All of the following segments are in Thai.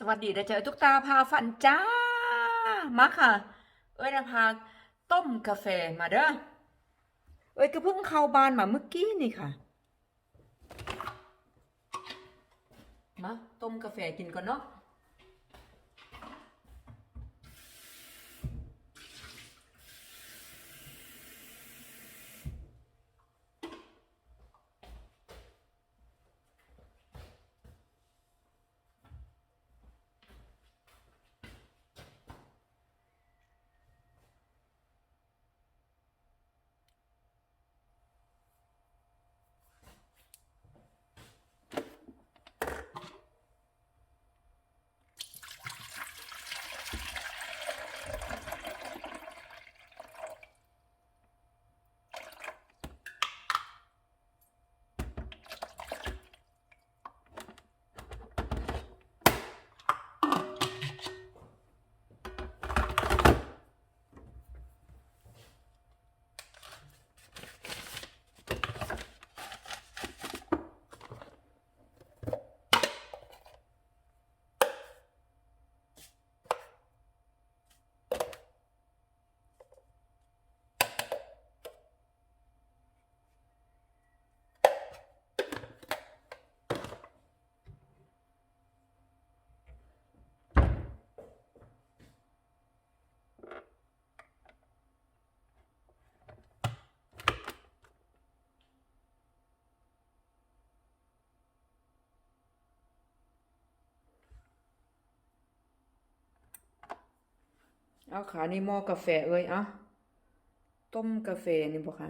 สวัสดีนะเจอทุกตาพาฝันจ้า มาค่ะ เอ้ยนะพาต้มกาแฟมาเด้อ เอ้ยก็เพิ่งเข้าบ้านมาเมื่อกี้นี่ค่ะ มาต้มกาแฟกินก่อนเนาะ เอาขานี่หม้อกาแฟเอ้ยเอาต้มกาแฟนี่บ่ค่ะ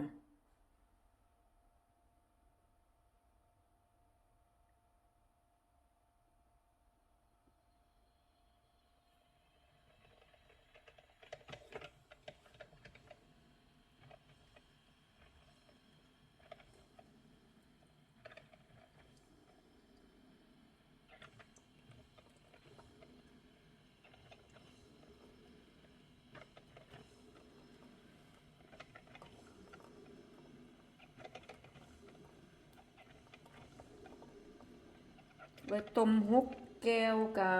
ไว้ต้มหกแก้วกา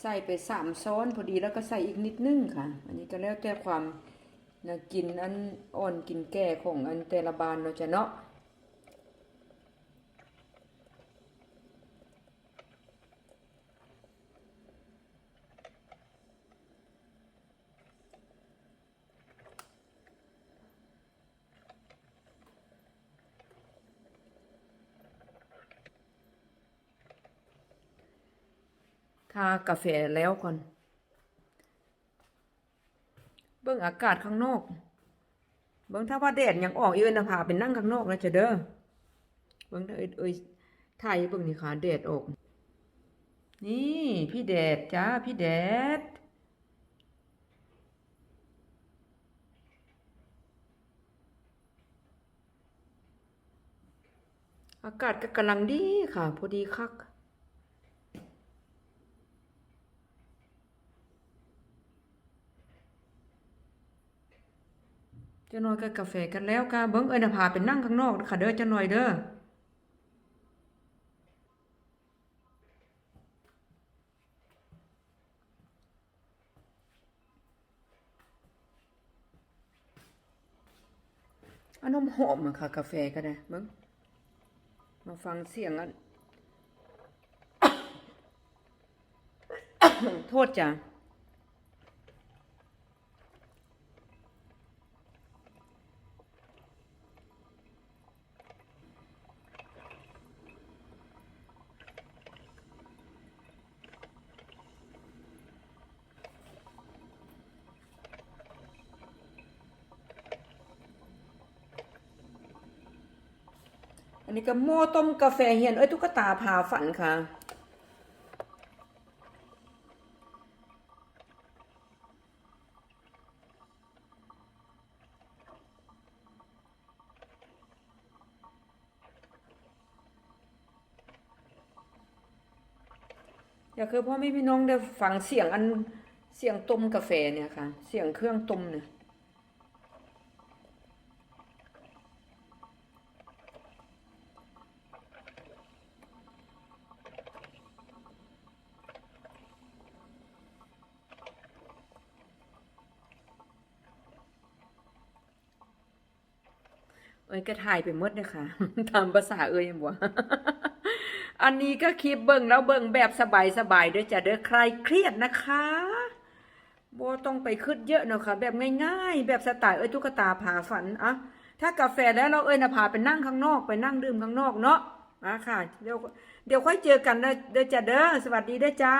ใส่ไปสามซ้อนพอดีแล้วก็ใส่อีกนิดนึงค่ะ อันนี้ก็แล้วแต่ความนะกินอันอ่อนกินแก่ของอันแต่ละบานเราจะเนาะ ทากาแฟแล้วก่อน เบิ่งอากาศข้างนอก เบิ่งถ้าว่าแดดยังออกอีเวนต์พาไปนั่งข้างนอกนะจะเด้อ เบิ่งเด้อเอ้ยเอ้ยถ่ายเบิ่งนี่ค่ะแดดออก นี่พี่แดดจ้าพี่แดดอากาศก็กำลังดีค่ะ พอดีคัก จะน่อยกับกาแฟกันแล้วกาเบิ้งเอ้ยนะพาไปนั่งข้างนอกค่ะเด้อเจะน่อยเด้ออันนมหอมอะค่ะ กาแฟก็ได้เบิ้งมาฟังเสียงอัน โทษจ้ะ อันนี้ก็หม้อต้มกาแฟเฮียนเอ้ยตุ๊กตาพาฝันค่ะ อยากคือพ่อแม่พี่น้องได้ฟังเสียงอันเสียงต้มกาแฟเนี่ยค่ะ เสียงเครื่องต้มเนี่ย เอ้ยก็ถ่ายไปหมดเลยค่ะตามภาษาเอ้ยบ่อันนี้ก็คลิปเบิ่งแล้วเบิ่งแบบสบายๆเด้อจ้ะเด้อใครเครียดนะคะบ่ต้องไปคิดเยอะเนาะค่ะ แบบง่าย ๆ แบบสไตล์เอ้ยตุ๊กตาผาฝันอะถ้ากาแฟแล้วเราเอ้ยนะพาไปนั่งข้างนอกไปนั่งดื่มข้างนอกเนาะมาค่ะ เดี๋ยวเดี๋ยวค่อยเจอกันเด้อเด้อจ้ะเด้อสวัสดีเด้อจ้า